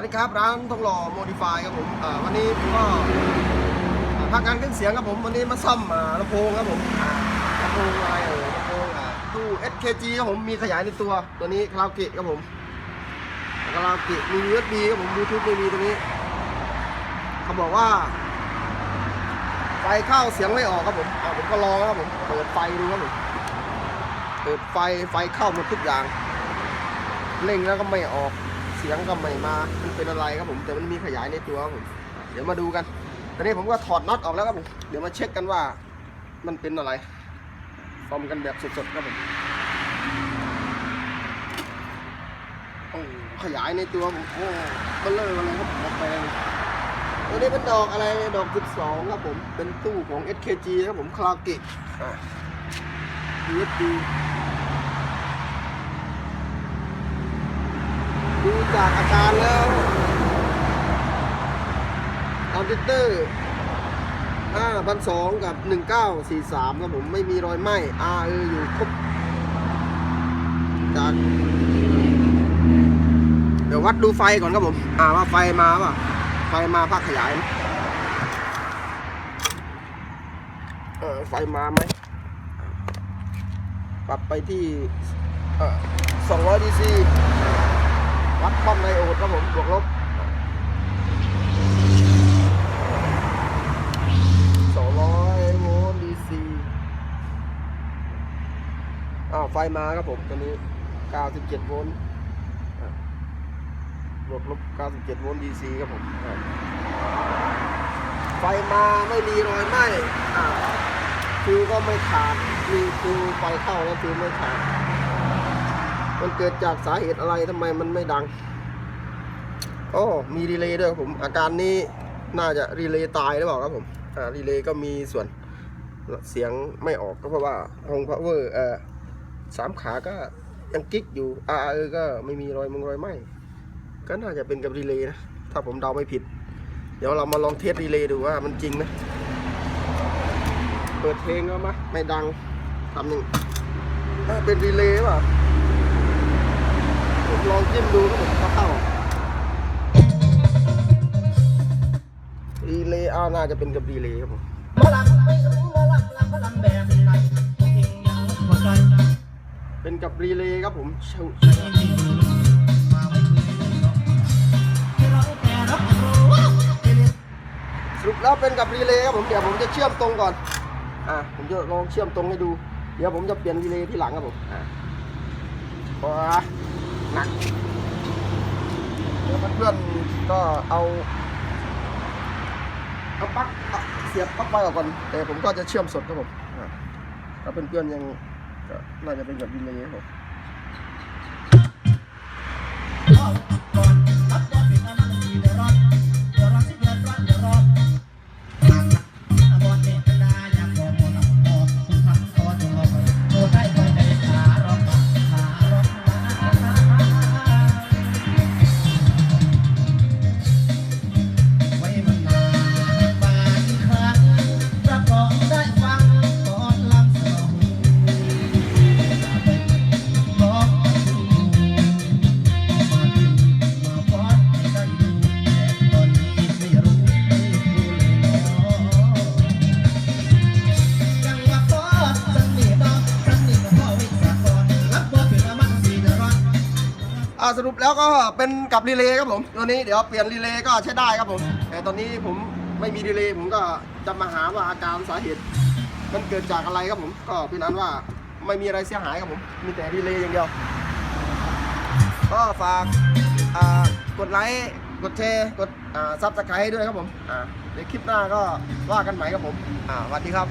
วัสดีครับร้านทองหล่อโมดิฟายครับผมวันนี้ก็อ่าพักงานเครื่องเสียงครับผมวันนี้มาซ่อมลำโพงครับผมลำโพงอะไรเอ่ยลำโพงตู้ SKG ครับผมมีขยายในตัวตัวนี้คาราโอเกะครับผมคาราโอเกะมี USB ครับผมบลูทูธไม่มีตัวนี้ เขาบอกว่า ไฟเข้าเสียงไม่ออกครับผมอ่าผมก็ลองครับผมเปิดไฟดูครับผมเปิดไฟไฟเข้าหมดทุกอย่างเร่งแล้วก็ไม่ออก เสียงก็ไม่มา มันเป็นอะไรครับผม แต่มันมีขยายในตัวครับผม เดี๋ยวมาดูกัน ตอนนี้ผมก็ถอดน็อตออกแล้วครับผม เดี๋ยวมาเช็คกันว่า มันเป็นอะไรซ่อมกันแบบสดๆครับผมโอ้ขยายในตัวผมโอ้เบลเลอร์อะไรครับผมแปลงตัวนี้เป็นดอกอะไร ดอก 12 ครับผม เป็นตู้ของ SKG ครับผม คลากิอะ USB จากอาการแล้วคอมพิวเตอร์5,200กับ 1943ครับผมไม่มีรอยไหม้ R เอออยู่ครบจากเดี๋ยววัดดูไฟก่อนครับผม อ่าว่าไฟมาป่ะ ไฟมาภาคขยายไหมเออไฟมาไหมปรับไปที่เออ200 DC วัดความไดโอดครับผมบวกลบ200โวลต์ DC อ้าวไฟมาครับผมตัวนี้97โวลต์อะบวกลบ97โวลต์ DC ครับผมไฟมาไม่มีรอยไหม้อ่าฟิวก็ไม่ขาดมีฟิวไฟเข้าแล้วฟิวไม่ขาด มันเกิดจากสาเหตุอะไรทำไมมันไม่ดังอ๋อมีรีเลย์ด้วยผมอาการนี้น่าจะรีเลย์ตายหรือเปล่าครับผมอ่ารีเลย์ก็มีส่วนเสียงไม่ออกก็เพราะว่าห้องพาวเวอร์เอ่อสามขาก็ยังกิ๊กอยู่อ่าเออก็ไม่มีรอยมึงรอยไหมก็น่าจะเป็นกับรีเลย์นะถ้าผมเดาไม่ผิด เดี๋ยวเรามาลองเทสรีเลย์ดูว่ามันจริงไหมเปิดเพลงก็มะไม่ดังทำหนึ่งอ่าเป็นรีเลย์เปล่ะ จิ้มดูครับผมก็เข้ารีเลยอ้าวน่าจะเป็นกับรีเลยครับผมมอลำไม่รู้มอลำลำหมอลำแบบไหนจริงยังหัวใจเป็นกับรีเลย์ครับผมเช่าจริงจริงมาไม่เคยเลยที่เราแต่รับรู้ที่เรียนสรุปแล้วเป็นกับรีเลย์ครับผมเดี๋ยวผมจะเชื่อมตรงก่อน อ่าผมจะลองเชื่อมตรงให้ดู เดี๋ยวผมจะเปลี่ยนรีเลย์ที่หลังครับผมอ่าเพราะว่า หนักเดี๋ยวเพื่อนๆก็เอาเอาปลั๊กเสียบปลั๊กไฟออกก่อน แต่ผมก็จะเชื่อมสดครับผมอ่าถ้าเพื่อนๆยังก็น่าจะเป็นแบบรีเลยครับผมาสรุปแล้วก็เป็นกับรีเลย์ครับผมตัวนี้เดี๋ยวเปลี่ยนรีเลย์ก็ใช้ได้ครับผม แต่ตอนนี้ผมไม่มีรีเลย์ผมก็จะมาหาว่าอาการสาเหตุมันเกิดจากอะไรครับผม ก็เป็นนั้นว่าไม่มีอะไรเสียหายครับผม มีแต่รีเลย์อย่างเดียว ก็ฝากกดไลค์กดแชร์กดซับสไครต์ด้วยครับผมในคลิปหน้าก็ว่ากันใหม่ครับผมสวัสดีครับ